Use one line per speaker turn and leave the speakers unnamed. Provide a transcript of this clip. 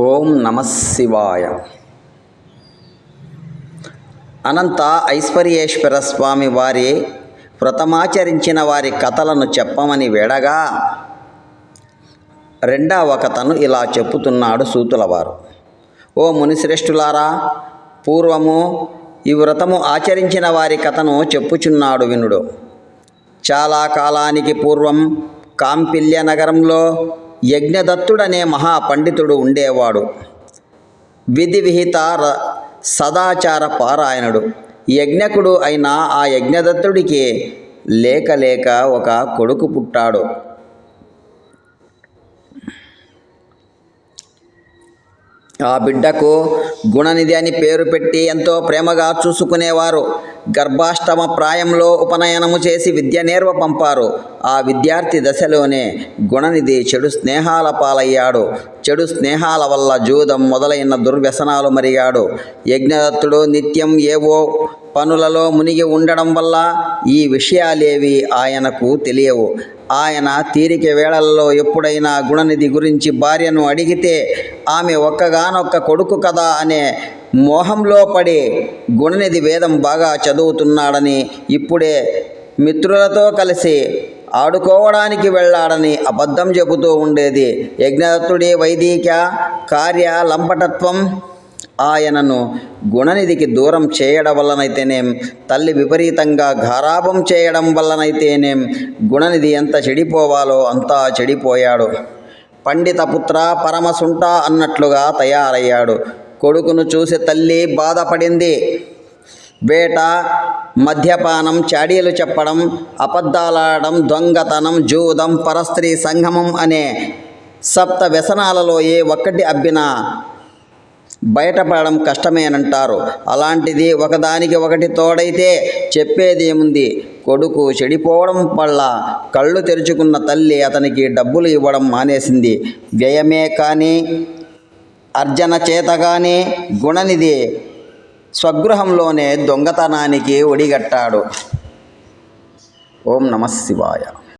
ఓం నమ శివాయ. అనంత ఐశ్వర్యేశ్వర స్వామి వారి వ్రతమాచరించిన వారి కథలను చెప్పమని వేడగా రెండవ కథను ఇలా చెప్పుతున్నాడు సూతులవారు. ఓ మునిశ్రేష్ఠులారా పూర్వము ఈ వ్రతము ఆచరించిన వారి కథను చెప్పుచున్నాడు వినుడు. చాలా కాలానికి పూర్వం కాంపిల్య నగరంలో యజ్ఞదత్తుడనే మహాపండితుడు ఉండేవాడు. విధి విహిత ర- సదాచార పారాయణుడు. యజ్ఞకుడు అయిన ఆ యజ్ఞదత్తుడికి లేక లేక ఒక కొడుకు పుట్టాడు. ఆ బిడ్డకు గుణనిధి అని పేరు పెట్టి ఎంతో ప్రేమగా చూసుకునేవారు. గర్భాష్టమ ప్రాయంలో ఉపనయనము చేసి విద్య నేర్వ పంపారు. ఆ విద్యార్థి దశలోనే గుణనిధి చెడు స్నేహాల పాలయ్యాడు. చెడు స్నేహాల వల్ల జూదం మొదలైన దుర్వ్యసనాలు మరిగాడు. యజ్ఞదత్తుడు నిత్యం ఏవో పనులలో మునిగి ఉండడం వల్ల ఈ విషయాలేవి ఆయనకు తెలియవు. ఆయన తీరిక వేళల్లో ఎప్పుడైనా గుణనిధి గురించి భార్యను అడిగితే ఆమె ఒక్కగానొక్క కొడుకు కదా అనే మోహంలో పడి గుణనిధి వేదం బాగా చదువుతున్నాడని ఇప్పుడే మిత్రులతో కలిసి ఆడుకోవడానికి వెళ్ళాడని అబద్ధం చెబుతూ ఉండేది. యజ్ఞదత్తుడి వైదిక కార్య లంపటత్వం ఆయనను గుణనిధికి దూరం చేయడం వల్లనైతేనేం తల్లి విపరీతంగా గారాభం చేయడం వల్లనైతేనేం గుణనిధి ఎంత చెడిపోవాలో అంతా చెడిపోయాడు. పండిత పుత్ర పరమసుంట అన్నట్లుగా తయారయ్యాడు. కొడుకును చూసి తల్లి బాధపడింది. వేట మద్యపానం చాడీలు చెప్పడం అబద్ధాలాడడం దొంగతనం జూదం పరస్త్రీ సంగమం అనే సప్త వ్యసనాలలో ఏ ఒక్కటి అబ్బినా బయటపడడం కష్టమేనంటారు. అలాంటిది ఒకదానికి ఒకటి తోడైతే చెప్పేదేముంది? కొడుకు చెడిపోవడం వల్ల కళ్ళు తెరుచుకున్న తల్లి అతనికి డబ్బులు ఇవ్వడం మానేసింది. వ్యయమే కానీ అర్జన చేతగానే గుణనిధి స్వగృహంలోనే దొంగతనానికి ఒడిగట్టాడు. ఓం నమ శివాయ.